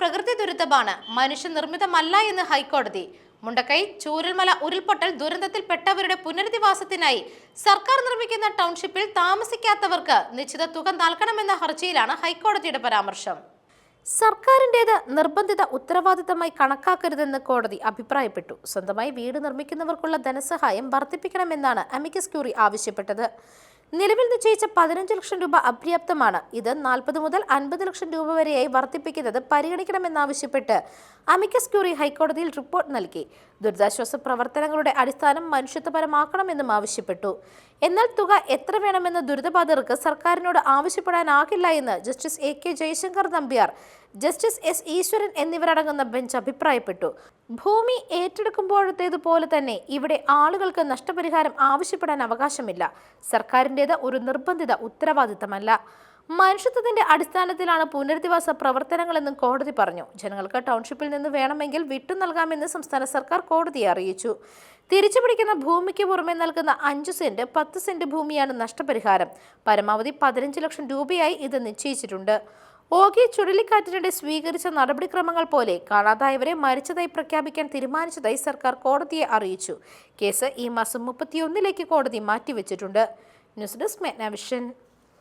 പ്രകൃതി ദുരിതമാണ്. മനുഷ്യനിർമ്മിതമല്ല എന്ന് ഹൈക്കോടതി. മുണ്ടക്കൈ ചൂരൽമല ഉരുൾപൊട്ടൽ ദുരന്തത്തിൽപ്പെട്ടവരുടെ പുനരധിവാസത്തിനായി സർക്കാർ നിർമ്മിക്കുന്ന ടൗൺഷിപ്പിൽ താമസിക്കാത്തവർക്ക് നിശ്ചിത തുക നൽകണമെന്ന ഹർജിയിലാണ് ഹൈക്കോടതിയുടെ പരാമർശം. സർക്കാരിന്റേത് നിർബന്ധിത ഉത്തരവാദിത്തമായി കണക്കാക്കരുതെന്ന് കോടതി അഭിപ്രായപ്പെട്ടു. സ്വന്തമായി വീട് നിർമ്മിക്കുന്നവർക്കുള്ള ധനസഹായം വർദ്ധിപ്പിക്കണമെന്നാണ് അമിക്കസ് ക്യൂറി ആവശ്യപ്പെട്ടത്. നിലവിൽ നിശ്ചയിച്ച പതിനഞ്ച് ലക്ഷം രൂപ അപര്യാപ്തമാണ്. ഇത് നാൽപ്പത് മുതൽ അൻപത് ലക്ഷം രൂപ വരെയായി വർദ്ധിപ്പിക്കുന്നത് പരിഗണിക്കണമെന്നാവശ്യപ്പെട്ട് അമിക്കസ് ക്യൂറി ഹൈക്കോടതിയിൽ റിപ്പോർട്ട് നൽകി. ദുരിതാശ്വാസ പ്രവർത്തനങ്ങളുടെ അടിസ്ഥാനം മനുഷ്യത്വപരമാക്കണമെന്നും ആവശ്യപ്പെട്ടു. എന്നാൽ തുക എത്ര വേണമെന്ന് ദുരിതബാധിതർക്ക് സർക്കാരിനോട് ആവശ്യപ്പെടാനാകില്ല എന്ന് justice A K Jayashankar Nambiar justice S Easwaran എന്നിവരടങ്ങുന്ന ബെഞ്ച് അഭിപ്രായപ്പെട്ടു. ഭൂമി ഏറ്റെടുക്കുമ്പോഴത്തേതുപോലെ തന്നെ ഇവിടെ ആളുകൾക്ക് നഷ്ടപരിഹാരം ആവശ്യപ്പെടാൻ അവകാശമില്ല. സർക്കാരിന്റേത് ഒരു നിർബന്ധിത ഉത്തരവാദിത്തമല്ല. മനുഷ്യത്വത്തിന്റെ അടിസ്ഥാനത്തിലാണ് പുനരധിവാസ പ്രവർത്തനങ്ങളെന്നും കോടതി പറഞ്ഞു. ജനങ്ങൾക്ക് ടൗൺഷിപ്പിൽ നിന്ന് വേണമെങ്കിൽ വിട്ടു നൽകാമെന്ന് സംസ്ഥാന സർക്കാർ കോടതിയെ അറിയിച്ചു. തിരിച്ചുപിടിക്കുന്ന ഭൂമിക്ക് പുറമെ നൽകുന്ന അഞ്ച് സെന്റ് പത്ത് സെന്റ് ഭൂമിയാണ് നഷ്ടപരിഹാരം. പരമാവധി പതിനഞ്ച് ലക്ഷം രൂപയായി ഇത് നിശ്ചയിച്ചിട്ടുണ്ട്. ഓഗി ചുഴലിക്കാറ്റിനിടെ സ്വീകരിച്ച നടപടിക്രമങ്ങൾ പോലെ കാണാതായവരെ മരിച്ചതായി പ്രഖ്യാപിക്കാൻ തീരുമാനിച്ചതായി സർക്കാർ കോടതിയെ അറിയിച്ചു. കേസ് ഈ മാസം മുപ്പത്തിയൊന്നിലേക്ക് കോടതി മാറ്റിവെച്ചിട്ടുണ്ട്. News desk മെഗ്നാവിഷൻ